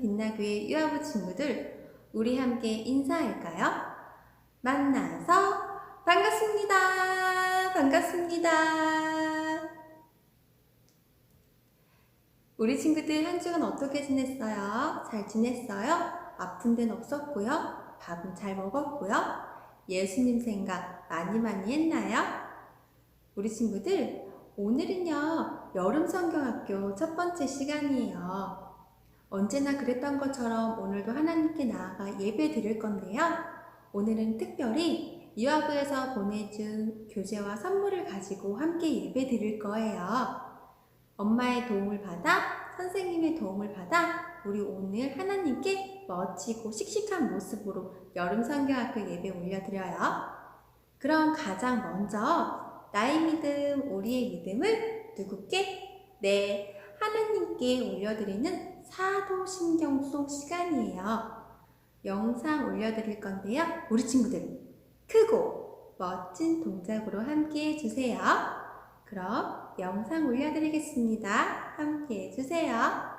빛나교의 유아부 친구들, 우리 함께 인사할까요? 만나서 반갑습니다. 반갑습니다. 우리 친구들 한 주간 어떻게 지냈어요? 잘 지냈어요? 아픈 데는 없었고요. 밥은 잘 먹었고요. 예수님 생각 많이 많이 했나요? 우리 친구들, 오늘은요, 여름 성경학교 첫 번째 시간이에요. 언제나 그랬던 것처럼 오늘도 하나님께 나아가 예배 드릴 건데요. 오늘은 특별히 유아부에서 보내준 교재와 선물을 가지고 함께 예배 드릴 거예요. 엄마의 도움을 받아, 선생님의 도움을 받아, 우리 오늘 하나님께 멋지고 씩씩한 모습으로 여름 성경학교 예배 올려드려요. 그럼 가장 먼저 나의 믿음, 우리의 믿음을 누구께? 네, 하나님께 올려드리는 사도신경송 시간이에요. 영상 올려드릴 건데요. 우리 친구들 크고 멋진 동작으로 함께 해주세요. 그럼 영상 올려드리겠습니다. 함께 해주세요.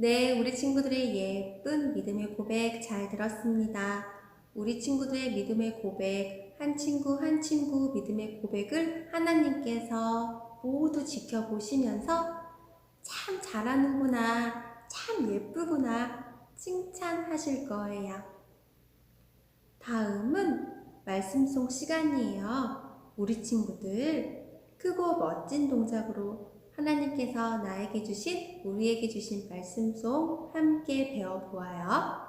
네, 우리 친구들의 예쁜 믿음의 고백 잘 들었습니다. 우리 친구들의 믿음의 고백, 한 친구 한 친구 믿음의 고백을 하나님께서 모두 지켜보시면서 참 잘하는구나, 참 예쁘구나 칭찬하실 거예요. 다음은 말씀 속 시간이에요. 우리 친구들 크고 멋진 동작으로 하나님께서 나에게 주신, 우리에게 주신 말씀 속 함께 배워보아요.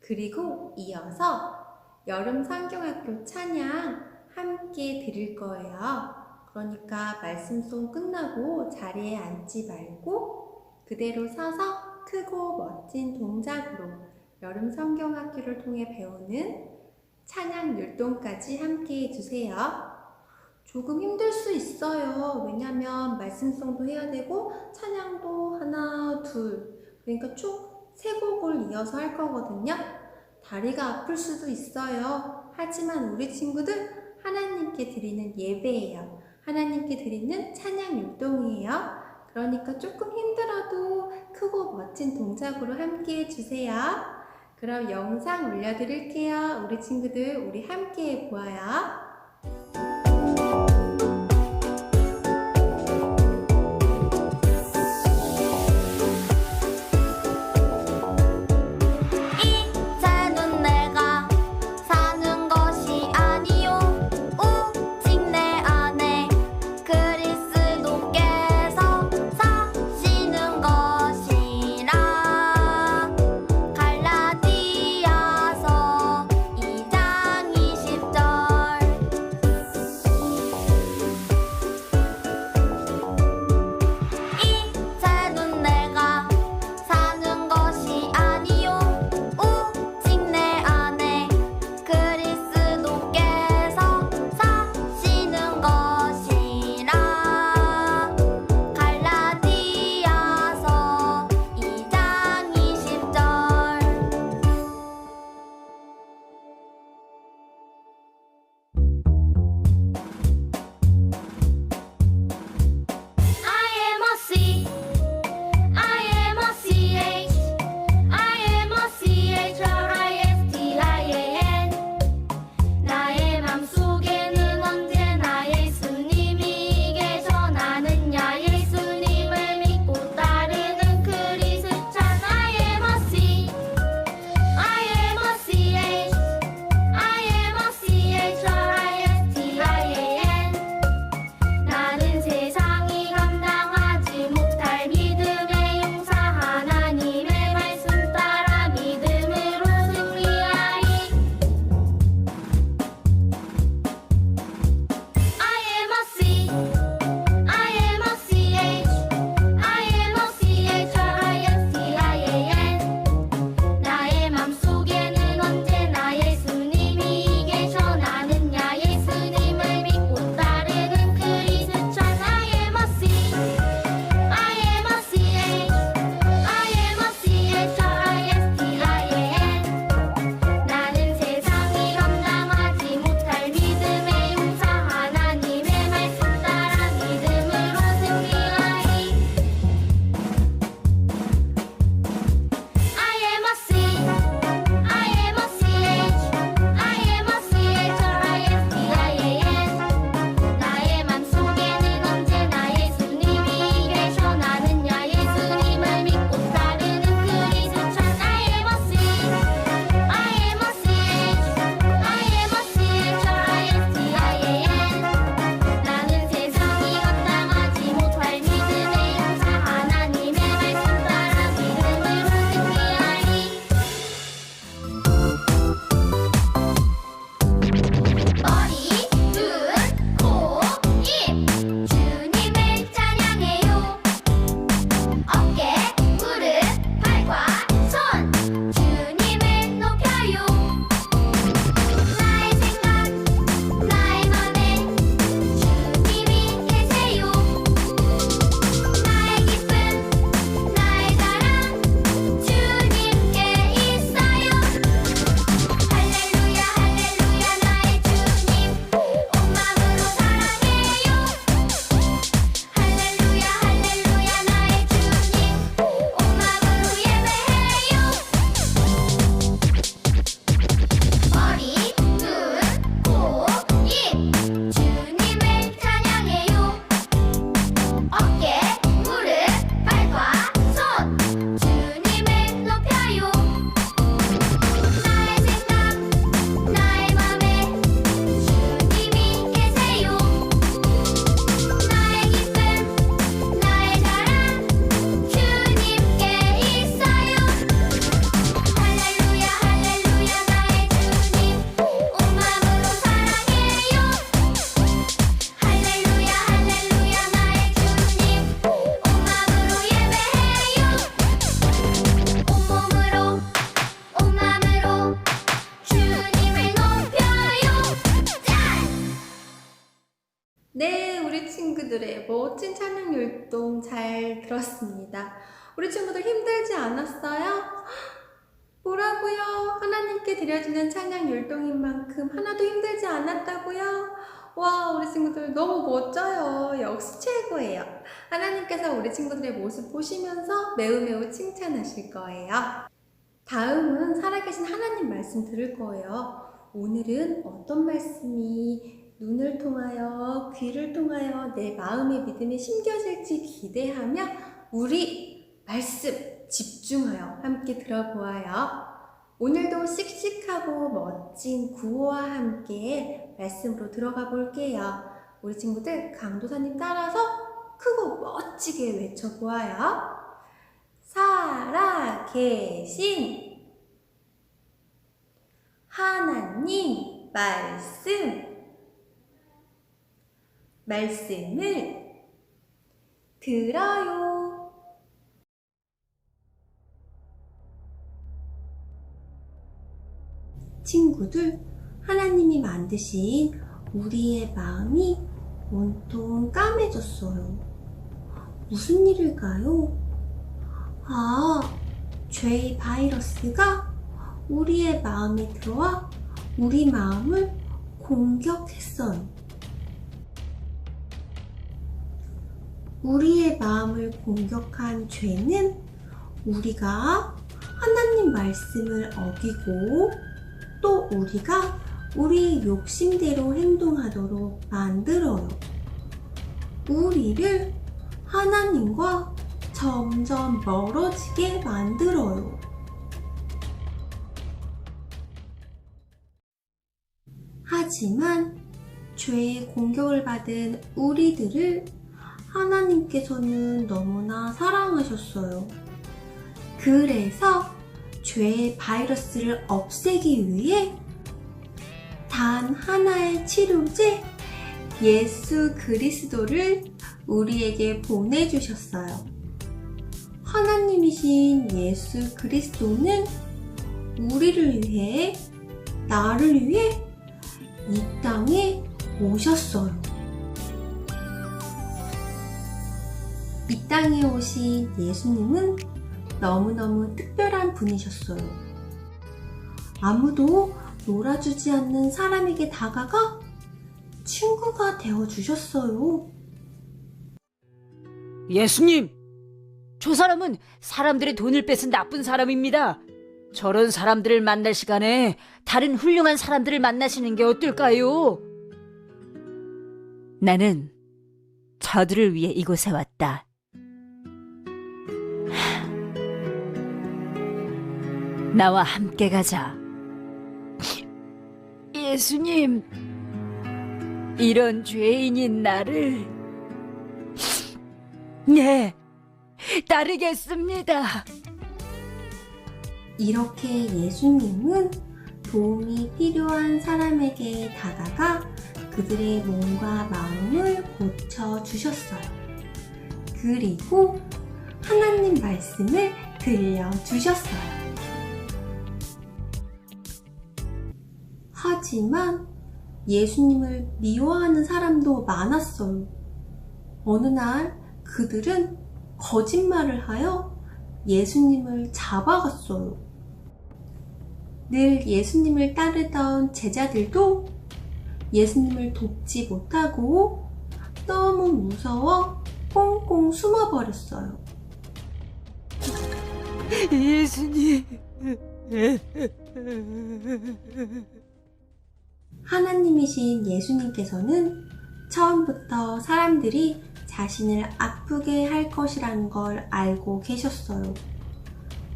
그리고 이어서 여름 성경학교 찬양 함께 드릴 거예요. 그러니까 말씀 속 끝나고 자리에 앉지 말고 그대로 서서 크고 멋진 동작으로 여름 성경학교를 통해 배우는 찬양 율동까지 함께 해주세요. 조금 힘들 수 있어요. 왜냐면 말씀성도 해야 되고 찬양도 하나, 둘. 그러니까 총 세 곡을 이어서 할 거거든요. 다리가 아플 수도 있어요. 하지만 우리 친구들 하나님께 드리는 예배예요. 하나님께 드리는 찬양 율동이에요. 그러니까 조금 힘들어도 크고 멋진 동작으로 함께 해주세요. 그럼 영상 올려드릴게요. 우리 친구들, 우리 함께 보아요. 율동 잘 들었습니다. 우리 친구들 힘들지 않았어요? 뭐라고요? 하나님께 드려지는 찬양 율동인 만큼 하나도 힘들지 않았다고요? 와, 우리 친구들 너무 멋져요. 역시 최고예요. 하나님께서 우리 친구들의 모습 보시면서 매우 매우 칭찬하실 거예요. 다음은 살아계신 하나님 말씀 들을 거예요. 오늘은 어떤 말씀이 눈을 통하여 귀를 통하여 내 마음의 믿음이 심겨질지 기대하며 우리 말씀 집중하여 함께 들어보아요. 오늘도 씩씩하고 멋진 구호와 함께 말씀으로 들어가 볼게요. 우리 친구들 강도사님 따라서 크고 멋지게 외쳐보아요. 살아 계신 하나님 말씀 말씀을 들어요. 친구들, 하나님이 만드신 우리의 마음이 온통 까매졌어요. 무슨 일일까요? 아, 죄의 바이러스가 우리의 마음에 들어와 우리 마음을 공격했어요. 우리의 마음을 공격한 죄는 우리가 하나님 말씀을 어기고 또 우리가 우리 욕심대로 행동하도록 만들어요. 우리를 하나님과 점점 멀어지게 만들어요. 하지만 죄의 공격을 받은 우리들을 하나님께서는 너무나 사랑하셨어요. 그래서 죄의 바이러스를 없애기 위해 단 하나의 치료제 예수 그리스도를 우리에게 보내주셨어요. 하나님이신 예수 그리스도는 우리를 위해, 나를 위해 이 땅에 오셨어요. 이 땅에 오신 예수님은 너무너무 특별한 분이셨어요. 아무도 놀아주지 않는 사람에게 다가가 친구가 되어주셨어요. 예수님! 저 사람은 사람들의 돈을 뺏은 나쁜 사람입니다. 저런 사람들을 만날 시간에 다른 훌륭한 사람들을 만나시는 게 어떨까요? 나는 저들을 위해 이곳에 왔다. 나와 함께 가자. 예수님, 이런 죄인인 나를 네, 따르겠습니다. 이렇게 예수님은 도움이 필요한 사람에게 다가가 그들의 몸과 마음을 고쳐 주셨어요. 그리고 하나님 말씀을 들려 주셨어요. 하지만 예수님을 미워하는 사람도 많았어요. 어느 날 그들은 거짓말을 하여 예수님을 잡아갔어요. 늘 예수님을 따르던 제자들도 예수님을 돕지 못하고 너무 무서워 꽁꽁 숨어버렸어요. 예수님. 하나님이신 예수님께서는 처음부터 사람들이 자신을 아프게 할 것이라는 걸 알고 계셨어요.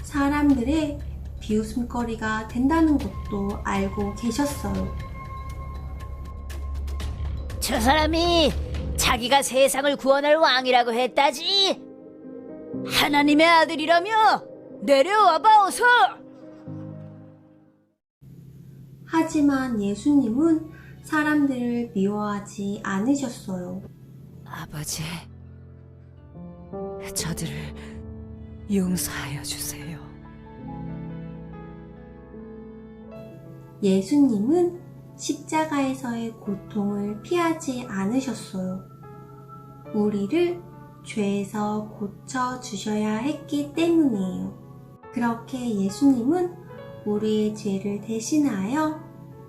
사람들의 비웃음거리가 된다는 것도 알고 계셨어요. 저 사람이 자기가 세상을 구원할 왕이라고 했다지. 하나님의 아들이라며 내려와봐 어서. 하지만 예수님은 사람들을 미워하지 않으셨어요. 아버지, 저들을 용서하여 주세요. 예수님은 십자가에서의 고통을 피하지 않으셨어요. 우리를 죄에서 고쳐 주셔야 했기 때문이에요. 그렇게 예수님은 우리의 죄를 대신하여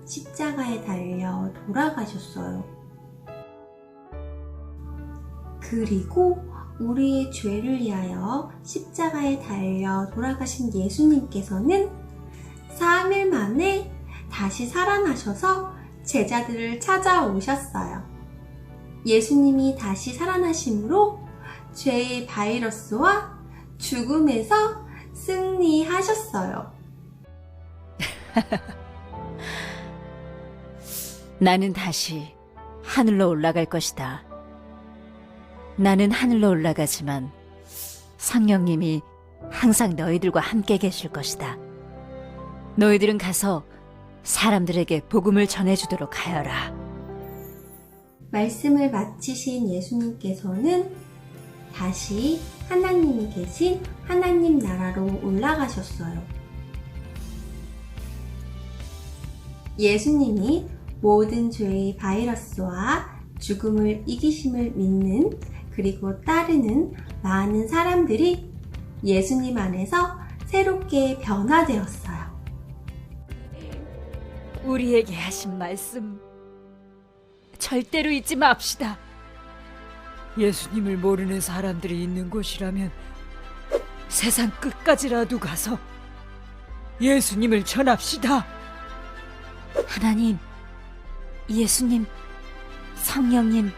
십자가에 달려 돌아가셨어요. 그리고 우리의 죄를 위하여 십자가에 달려 돌아가신 예수님께서는 3일 만에 다시 살아나셔서 제자들을 찾아오셨어요. 예수님이 다시 살아나심으로 죄의 바이러스와 죽음에서 승리하셨어요. 나는 다시 하늘로 올라갈 것이다. 나는 하늘로 올라가지만 성령님이 항상 너희들과 함께 계실 것이다. 너희들은 가서 사람들에게 복음을 전해주도록 하여라. 말씀을 마치신 예수님께서는 다시 하나님이 계신 하나님 나라로 올라가셨어요. 예수님이 모든 죄의 바이러스와 죽음을 이기심을 믿는 그리고 따르는 많은 사람들이 예수님 안에서 새롭게 변화되었어요. 우리에게 하신 말씀 절대로 잊지 맙시다. 예수님을 모르는 사람들이 있는 곳이라면 세상 끝까지라도 가서 예수님을 전합시다. 하나님, 예수님, 성령님,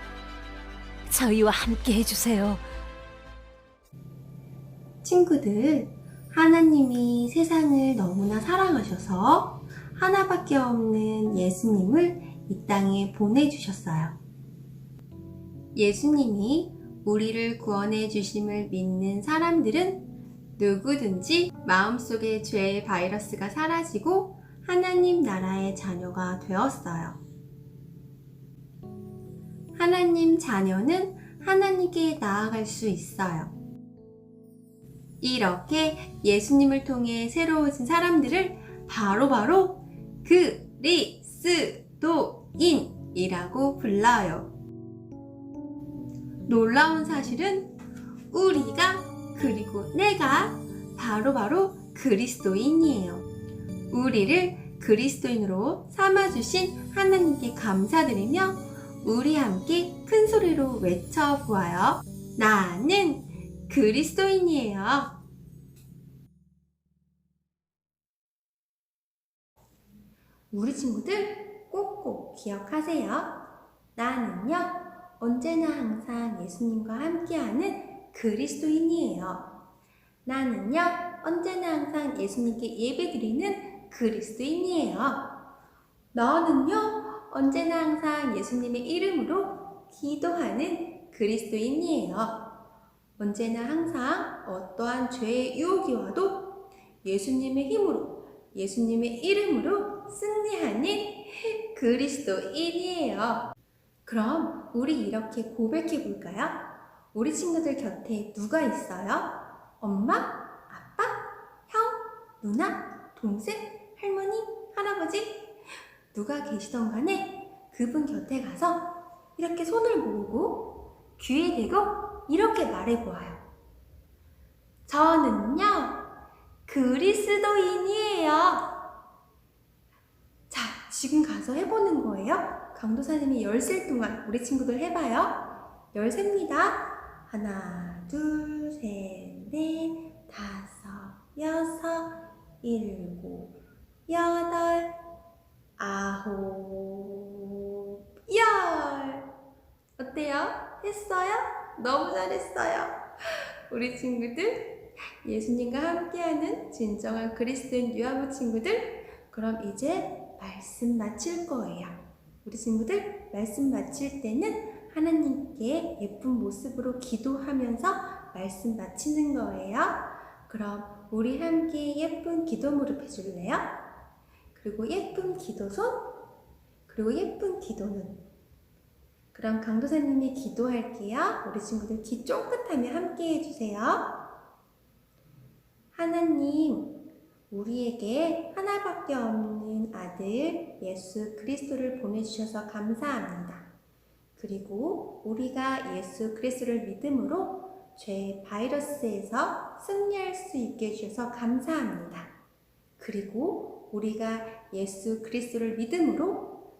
저희와 함께 해주세요. 친구들, 하나님이 세상을 너무나 사랑하셔서 하나밖에 없는 예수님을 이 땅에 보내주셨어요. 예수님이 우리를 구원해 주심을 믿는 사람들은 누구든지 마음속의 죄의 바이러스가 사라지고 하나님 나라의 자녀가 되었어요. 하나님 자녀는 하나님께 나아갈 수 있어요. 이렇게 예수님을 통해 새로워진 사람들을 바로바로 그리스도인이라고 불러요. 놀라운 사실은 우리가 그리고 내가 바로바로 그리스도인이에요. 우리를 그리스도인으로 삼아주신 하나님께 감사드리며 우리 함께 큰 소리로 외쳐보아요. 나는 그리스도인이에요. 우리 친구들 꼭꼭 기억하세요. 나는요, 언제나 항상 예수님과 함께하는 그리스도인이에요. 나는요, 언제나 항상 예수님께 예배드리는 그리스도인이에요. 나는요, 언제나 항상 예수님의 이름으로 기도하는 그리스도인이에요. 언제나 항상 어떠한 죄의 유혹이 와도 예수님의 힘으로, 예수님의 이름으로 승리하는 그리스도인이에요. 그럼 우리 이렇게 고백해 볼까요? 우리 친구들 곁에 누가 있어요? 엄마? 아빠? 형? 누나? 동생? 할머니? 할아버지? 누가 계시던 간에 그분 곁에 가서 이렇게 손을 모으고 귀에 대고 이렇게 말해보아요. 저는요, 그리스도인이에요. 자, 지금 가서 해보는 거예요. 강도사님이 열셀 동안 우리 친구들 해봐요. 열셉니다. 하나, 둘, 셋, 넷, 다섯, 여섯, 일곱, 여덟, 아홉, 열. 어때요? 했어요? 너무 잘했어요. 우리 친구들, 예수님과 함께하는 진정한 그리스도인 유아부 친구들, 그럼 이제 말씀 마칠 거예요. 우리 친구들, 말씀 마칠 때는 하나님께 예쁜 모습으로 기도하면서 말씀 마치는 거예요. 그럼 우리 함께 예쁜 기도 무릎 해줄래요? 그리고 예쁜 기도손, 그리고 예쁜 기도눈. 그럼 강도사님이 기도할게요. 우리 친구들 귀 쫑긋하며 함께 해주세요. 하나님, 우리에게 하나밖에 없는 아들 예수 그리스도를 보내주셔서 감사합니다. 그리고 우리가 예수 그리스도를 믿음으로 죄 바이러스에서 승리할 수 있게 해주셔서 감사합니다. 그리고 우리가 예수 그리스도를 믿음으로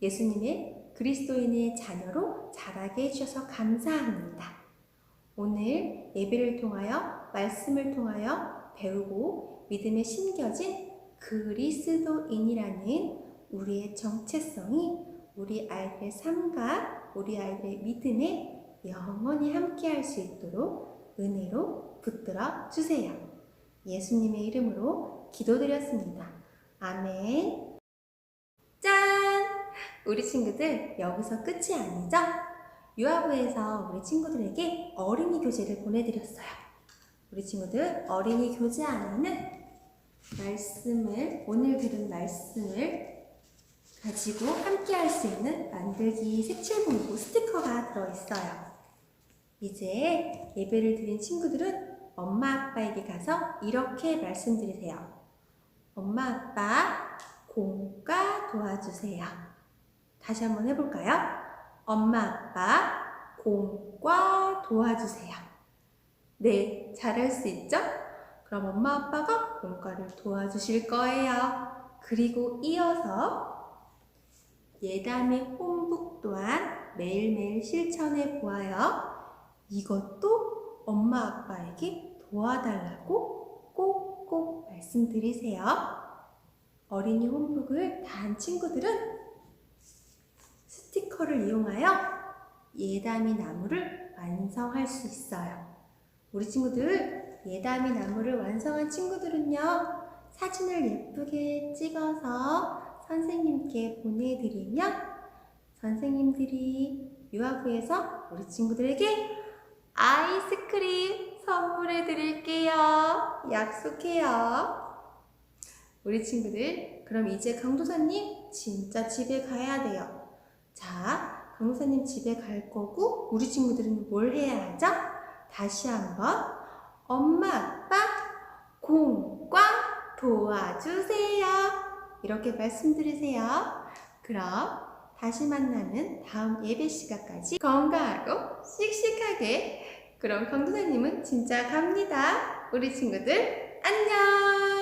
예수님의 그리스도인의 자녀로 자라게 해주셔서 감사합니다. 오늘 예배를 통하여 말씀을 통하여 배우고 믿음에 심겨진 그리스도인이라는 우리의 정체성이 우리 아이들의 삶과 우리 아이들의 믿음에 영원히 함께할 수 있도록 은혜로 붙들어 주세요. 예수님의 이름으로 기도드렸습니다. 아멘. 짠! 우리 친구들 여기서 끝이 아니죠? 유아부에서 우리 친구들에게 어린이 교재를 보내드렸어요. 우리 친구들 어린이 교재 안에는 말씀을 오늘 들은 말씀을 가지고 함께 할 수 있는 만들기 색칠본이고 스티커가 들어있어요. 이제 예배를 드린 친구들은 엄마 아빠에게 가서 이렇게 말씀드리세요. 엄마 아빠 공과 도와주세요. 다시 한번 해볼까요? 엄마 아빠 공과 도와주세요. 네, 잘할 수 있죠? 그럼 엄마 아빠가 공과를 도와주실 거예요. 그리고 이어서 예담의 홈북 또한 매일매일 실천해 보아요. 이것도 엄마 아빠에게 도와달라고 꼭 꼭 말씀드리세요. 어린이 홈북을 다 한 친구들은 스티커를 이용하여 예담이 나무를 완성할 수 있어요. 우리 친구들 예담이 나무를 완성한 친구들은요 사진을 예쁘게 찍어서 선생님께 보내드리면 선생님들이 유아부에서 우리 친구들에게 아이스크림 선물해 드릴게요. 약속해요. 우리 친구들, 그럼 이제 강도사님 진짜 집에 가야 돼요. 자, 강도사님 집에 갈 거고, 우리 친구들은 뭘 해야 하죠? 다시 한번, 엄마, 아빠, 공과 도와주세요. 이렇게 말씀드리세요. 그럼 다시 만나는 다음 예배 시간까지 건강하고 씩씩하게. 그럼 강도사님은 진짜 갑니다. 우리 친구들, 안녕!